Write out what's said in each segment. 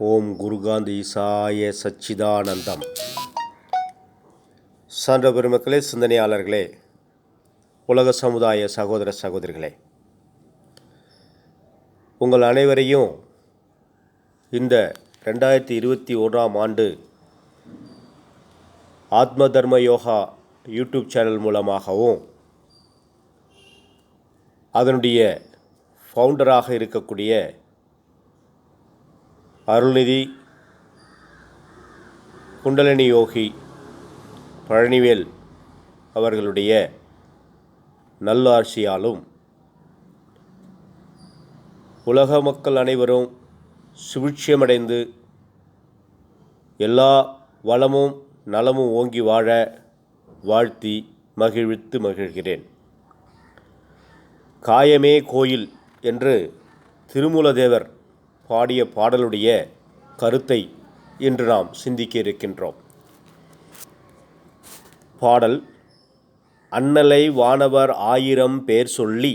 ஓம் குருகாந்த் ஈசாய சச்சிதானந்தம். சான்ற பெருமக்களே சிந்தனையாளர்களே உலக சமுதாய சகோதர சகோதரிகளே உங்கள் அனைவரையும் இந்த ரெண்டாயிரத்தி இருபத்தி ஒன்றாம் ஆண்டு ஆத்ம தர்ம யோகா யூடியூப் சேனல் மூலமாகவும் அதனுடைய ஃபவுண்டராக இருக்கக்கூடிய அருள்நிதி குண்டலினி யோகி பழனிவேல் அவர்களுடைய நல்லாட்சியாலும் உலக மக்கள் அனைவரும் சுபிட்சியமடைந்து எல்லா வளமும் நலமும் ஓங்கி வாழ வாழ்த்தி மகிழ்வித்து மகிழ்கிறேன். காயமே கோயில் என்று திருமூலதேவர் பாடிய பாடலுடைய கருத்தை இன்று நாம் சிந்திக்க இருக்கின்றோம் பாடல் அன்னலை வானவர் ஆயிரம் பேர் சொல்லி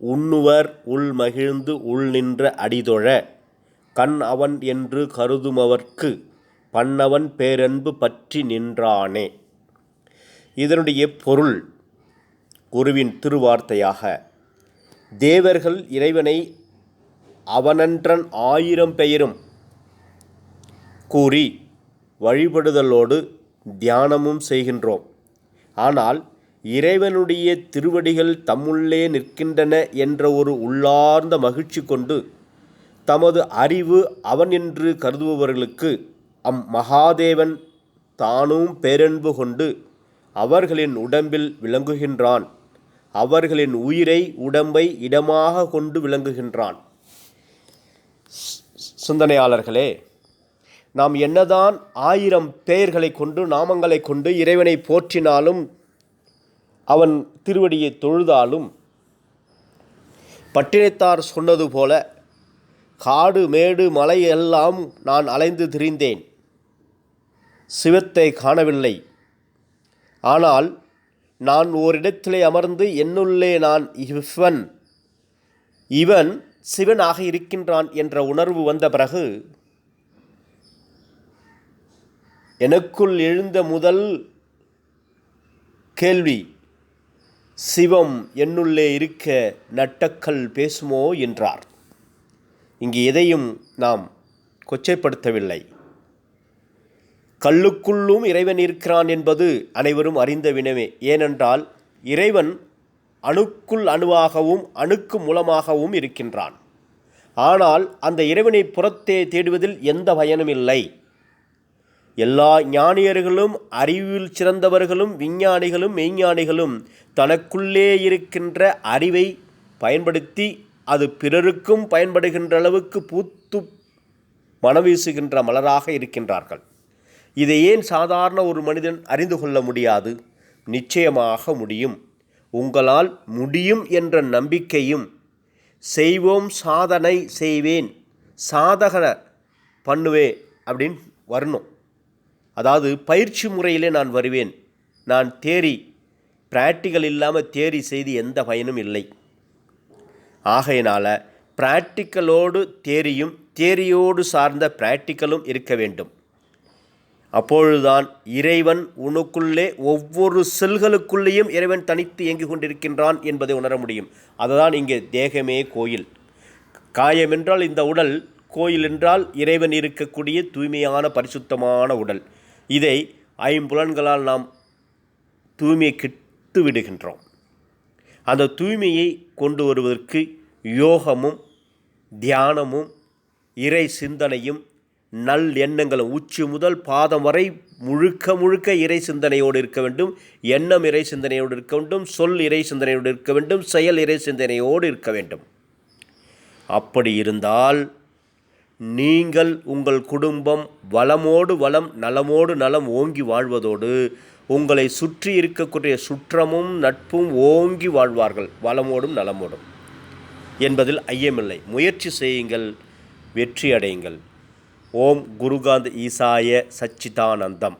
உண்ணுவர் உள் மகிழ்ந்து உள் நின்ற அடிதொழ கண் அவன் என்று கருதுமவர்க்கு பண்ணவன் பேரன்பு பற்றி நின்றானே இதனுடைய பொருள் குருவின் திருவார்த்தையாக தேவர்கள் இறைவனை அவனன்றன் ஆயிரம் பெயரும். கூறி வழிபடுதலோடு தியானமும் செய்கின்றோம். ஆனால் இறைவனுடைய திருவடிகள் தம்முள்ளே நிற்கின்றன என்ற ஒரு உள்ளார்ந்த மகிழ்ச்சி கொண்டு தமது அறிவு அவன் என்று கருதுபவர்களுக்கு அம் மகாதேவன் தானும் பேரன்பு கொண்டு அவர்களின் உடம்பில் விளங்குகின்றான். அவர்களின் உயிரை உடம்பை இடமாக கொண்டு விளங்குகின்றான். சிந்தனையாளர்களே நாம் என்னதான் ஆயிரம் பெயர்களை கொண்டு நாமங்களை கொண்டு இறைவனை போற்றினாலும் அவன் திருவடியை தொழுதாலும் பட்டினத்தார் சொன்னது போல காடு மேடு மலை எல்லாம் நான் அலைந்து திரிந்தேன். சிவத்தை காணவில்லை. ஆனால் நான் ஓரிடத்திலே அமர்ந்து என்னுள்ளே நான் இவன் இவன் சிவனாக இருக்கின்றான் என்ற உணர்வு வந்த பிறகு எனக்குள் எழுந்த முதல் கேள்வி சிவம் என்னுள்ளே இருக்க நட்டக்கல் பேசுமோ என்றார். இங்கு எதையும் நாம் கொச்சைப்படுத்தவில்லை. கல்லுக்குள்ளும் இறைவன் இருக்கிறான் என்பது அனைவரும் அறிந்த வினவே. ஏனென்றால் இறைவன் அணுக்குள் அணுவாகவும் அணுக்கு மூலமாகவும் இருக்கின்றான். ஆனால் அந்த இறைவனை புறத்தே தேடுவதில் எந்த பயனும் இல்லை. எல்லா ஞானியர்களும் அறிவில் சிறந்தவர்களும் விஞ்ஞானிகளும் மெய்ஞானிகளும் தனக்குள்ளே இருக்கின்ற அறிவை பயன்படுத்தி அது பிறருக்கும் பயன்படுகின்ற அளவுக்கு பூத்து மனவீசுகின்ற மலராக இருக்கின்றார்கள். இதை ஏன் சாதாரண ஒரு மனிதன் அறிந்து கொள்ள முடியாது? நிச்சயமாக முடியும். உங்களால் முடியும் என்ற நம்பிக்கையும் செய்வோம் சாதனை செய்வேன் சாதகனை பண்ணுவேன் அப்படின்னு வரணும். அதாவது பயிற்சி முறையிலே நான் வருவேன். நான் தேரி ப்ராக்டிக்கல் இல்லாமல் தேரி செய்து எந்த பயனும் இல்லை. ஆகையினால் ப்ராக்டிக்கலோடு தேரியும் தேரியோடு சார்ந்த ப்ராக்டிக்கலும் இருக்க வேண்டும். அப்பொழுதுதான் இறைவன் உனக்குள்ளே ஒவ்வொரு செல்களுக்குள்ளேயும் இறைவன் தனித்து இயங்கிக் கொண்டிருக்கின்றான் என்பதை உணர முடியும். அதுதான் இங்கே தேகமே கோயில். காயம் என்றால் இந்த உடல் கோயில் என்றால் இறைவன் இருக்கக்கூடிய தூய்மையான பரிசுத்தமான உடல். இதை ஐம்புலன்களால் நாம் தூய்மையை கிட்டு விடுகின்றோம். அந்த தூய்மையை கொண்டு வருவதற்கு யோகமும் தியானமும் இறை சிந்தனையும் நல் எண்ணங்களும். உச்சி முதல் பாதம் வரை முழுக்க முழுக்க இறை சிந்தனையோடு இருக்க வேண்டும். எண்ணம் இறை சிந்தனையோடு இருக்க வேண்டும். சொல் இறை சிந்தனையோடு இருக்க வேண்டும். செயல் இறை சிந்தனையோடு இருக்க வேண்டும். அப்படி இருந்தால் நீங்கள் உங்கள் குடும்பம் வளமோடு வளம் நலமோடு நலம் ஓங்கி வாழ்வதோடு உங்களை சுற்றி இருக்கக்கூடிய சுற்றமும் நட்பும் ஓங்கி வாழ்வார்கள். வளமோடும் நலமோடும். என்பதில் ஐயமில்லை. முயற்சி செய்யுங்கள். வெற்றி அடையுங்கள். ஓம் குருகாந்த் ஈசாய சச்சிதானந்தம்.